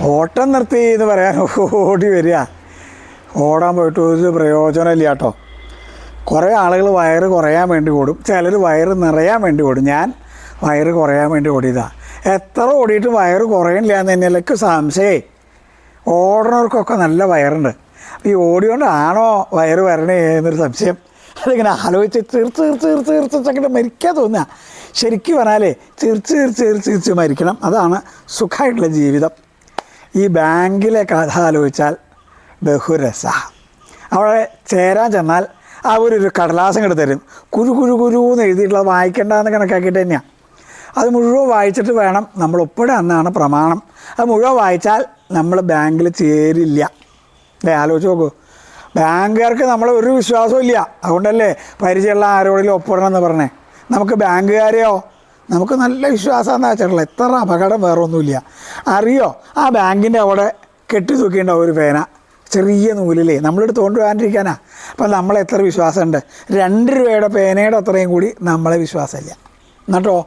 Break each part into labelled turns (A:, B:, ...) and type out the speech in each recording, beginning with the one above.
A: ഓട്ടം നിർത്തി എന്ന് പറയാൻ ഓടി വരിക. ഓടാൻ പോയിട്ട് ഒരു പ്രയോജനമില്ല കേട്ടോ. കുറേ ആളുകൾ വയറ് കുറയാൻ വേണ്ടി ഓടും. ചിലർ വയറ് നിറയാൻ വേണ്ടി ഓടും. ഞാൻ വയറ് കുറയാൻ വേണ്ടി ഓടിയതാ. എത്ര ഓടിയിട്ട് വയറ് കുറയുന്നില്ല എന്ന് എന്നിലേക്ക് സംശയേ. ഓടണവർക്കൊക്കെ നല്ല വയറുണ്ട്. ഈ ഓടിയോണ്ടാണോ വയറ് വരണേ എന്നൊരു സംശയം. അതിങ്ങനെ ആലോചിച്ച് തീർത്ത് തീർത്ത് തീർത്ത് തീർത്ത് മരിക്കാൻ തോന്നുക. ശരിക്കും പറഞ്ഞാലേ ചിരിച്ച് ചിരിച്ച് ചിരിച്ച് ചിരിച്ച് മരിക്കണം. അതാണ് സുഖമായിട്ടുള്ള ജീവിതം. ഈ ബാങ്കിലെ കഥ ആലോചിച്ചാൽ ബഹുരസ അവിടെ ചേരാൻ ചെന്നാൽ അവർ ഒരു കടലാസം ഇങ്ങോട്ട് തരും. കുരു കുരു കുരു എന്ന് എഴുതിയിട്ടുള്ളത് വായിക്കേണ്ടതെന്ന് കണക്കാക്കിയിട്ട് തന്നെയാണ് അത് മുഴുവൻ വായിച്ചിട്ട് വേണം. നമ്മൾ ഒപ്പിടുക എന്നാണ് പ്രമാണം. അത് മുഴുവൻ വായിച്ചാൽ നമ്മൾ ബാങ്കിൽ ചേരില്ല. അല്ലേ ആലോചിച്ച് നോക്കൂ. ബാങ്കുകാർക്ക് നമ്മളെ ഒരു വിശ്വാസവും ഇല്ല. അതുകൊണ്ടല്ലേ പരിചയമുള്ള ആരോടെങ്കിലും ഒപ്പിടണം എന്ന് പറഞ്ഞേ. നമുക്ക് ബാങ്കുകാരെയോ നമുക്ക് നല്ല വിശ്വാസമെന്ന് വെച്ചിട്ടുള്ള എത്ര അപകടം വേറൊന്നുമില്ല. അറിയോ? ആ ബാങ്കിന്റെ അവിടെ കെട്ടി തൂക്കിയിട്ടുണ്ടാവും ഒരു പേന ചെറിയ നൂലിലേ നമ്മളെടുത്ത് കൊണ്ടുപോകാണ്ടിരിക്കാനാ അപ്പം നമ്മളെ എത്ര വിശ്വാസമുണ്ട്? രണ്ട് രൂപയുടെ പേനയുടെ അത്രയും കൂടി നമ്മളെ വിശ്വാസമില്ല. എന്നിട്ടോ?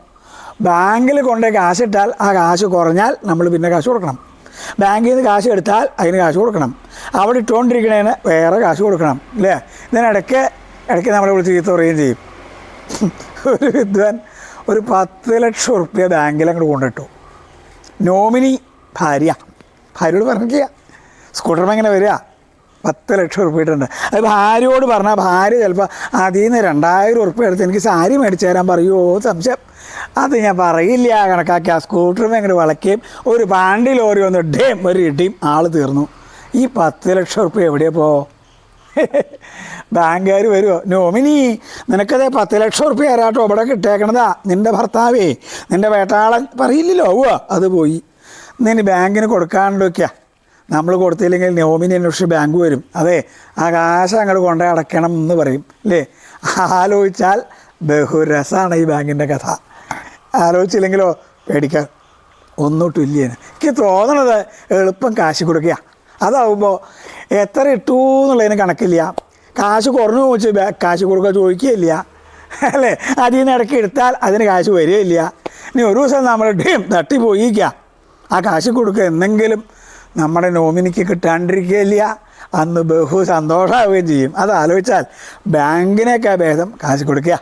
A: ബാങ്കിൽ കൊണ്ടുപോയി കാശിട്ടാൽ ആ കാശ് കുറഞ്ഞാൽ നമ്മൾ പിന്നെ കാശ് കൊടുക്കണം. ബാങ്കിൽ നിന്ന് കാശ് എടുത്താൽ അതിന് കാശ് കൊടുക്കണം. അവിടെ ഇട്ടുകൊണ്ടിരിക്കണേന് വേറെ കാശ് കൊടുക്കണം. അല്ലേ? ഇതിനിടയ്ക്ക് ഇടയ്ക്ക് നമ്മളെ വിളിച്ച് ചീത്ത പറയുകയും ചെയ്യും. ഒരു വിദ്വാൻ ഒരു പത്ത് ലക്ഷം ഉറുപ്പ്യ ബാങ്കിൽ അങ്ങോട്ട് കൊണ്ടിട്ടു. നോമിനി ഭാര്യ. ഭാര്യയോട് പറഞ്ഞില്ല സ്കൂട്ടർമ ഇങ്ങനെ വരിക. പത്ത് ലക്ഷം ഉറുപ്പ്യ ഇട്ടുണ്ട് അത് ഭാര്യയോട് പറഞ്ഞാൽ ഭാര്യ ചിലപ്പോൾ അതിൽ നിന്ന് രണ്ടായിരം ഉറുപ്പ്യ എടുത്ത് എനിക്ക് സാരി മേടിച്ചു തരാൻ പറയുമോ സംശയം. അത് ഞാൻ പറയില്ല കണക്കാക്കി. ആ സ്കൂട്ടറും എങ്ങനെ വളയ്ക്കുകയും ഒരു പാണ്ടി ലോറി വന്ന് ഡേം ഒരു ഇടിയും ആൾ തീർന്നു. ഈ പത്ത് ലക്ഷം ഉറുപ്പ്യ എവിടെയാണ് പോ ബാങ്കുകാർ വരുമോ നോമിനി നിനക്കത് പത്ത് ലക്ഷം ഉറുപ്പ്യ ആരാട്ടോ ഇവിടെ കിട്ടേക്കണതാ. നിന്റെ ഭർത്താവേ നിന്റെ വേട്ടാളൻ പറയില്ലല്ലോ. ഓ അത് പോയി. ഇനി ബാങ്കിന് കൊടുക്കാണ്ടൊക്കെയാ നമ്മൾ കൊടുത്തില്ലെങ്കിൽ നോമിനി അന്വേഷിച്ച് ബാങ്ക് വരും. അതെ ആകാശം അങ്ങോട്ട് കൊണ്ടേ അടയ്ക്കണം എന്ന് പറയും. അല്ലേ? ആലോചിച്ചാൽ ബഹുരസമാണ് ഈ ബാങ്കിന്റെ കഥ. ആലോചിച്ചില്ലെങ്കിലോ? പേടിക്കാൻ ഒന്നും ഇല്ല എനിക്ക് തോന്നണത് എളുപ്പം കാശ് കൊടുക്കുക അതാവുമ്പോൾ എത്ര ഇട്ടു എന്നുള്ളതിന് കണക്കില്ല. കാശ് കുറഞ്ഞു ചോദിച്ചു കാശ് കൊടുക്കുക ചോദിക്കുകയില്ല. അല്ലേ? അതിൽ നിന്ന് ഇടയ്ക്ക് എടുത്താൽ അതിന് കാശ് വരികയില്ല. ഇനി ഒരു ദിവസം നമ്മൾ ഡീം തട്ടിപ്പോയിക്കുക ആ കാശ് കൊടുക്കുക എന്തെങ്കിലും നമ്മുടെ നോമിനിക്ക് കിട്ടാണ്ടിരിക്കുകയില്ല. അന്ന് ബഹു സന്തോഷമാവുകയും ചെയ്യും. അത് ആലോചിച്ചാൽ ബാങ്കിനേക്കാ ഭേദം കാശ് കൊടുക്കുക.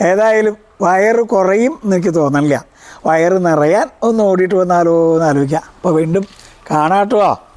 A: ഏതായാലും വയറ് കുറയും എനിക്ക് തോന്നണില്ല. വയറ് നിറയാൻ ഒന്ന് ഓടിയിട്ട് വന്നാലോ എന്ന് ആലോചിക്കാം അപ്പോൾ വീണ്ടും കാണാട്ടോ.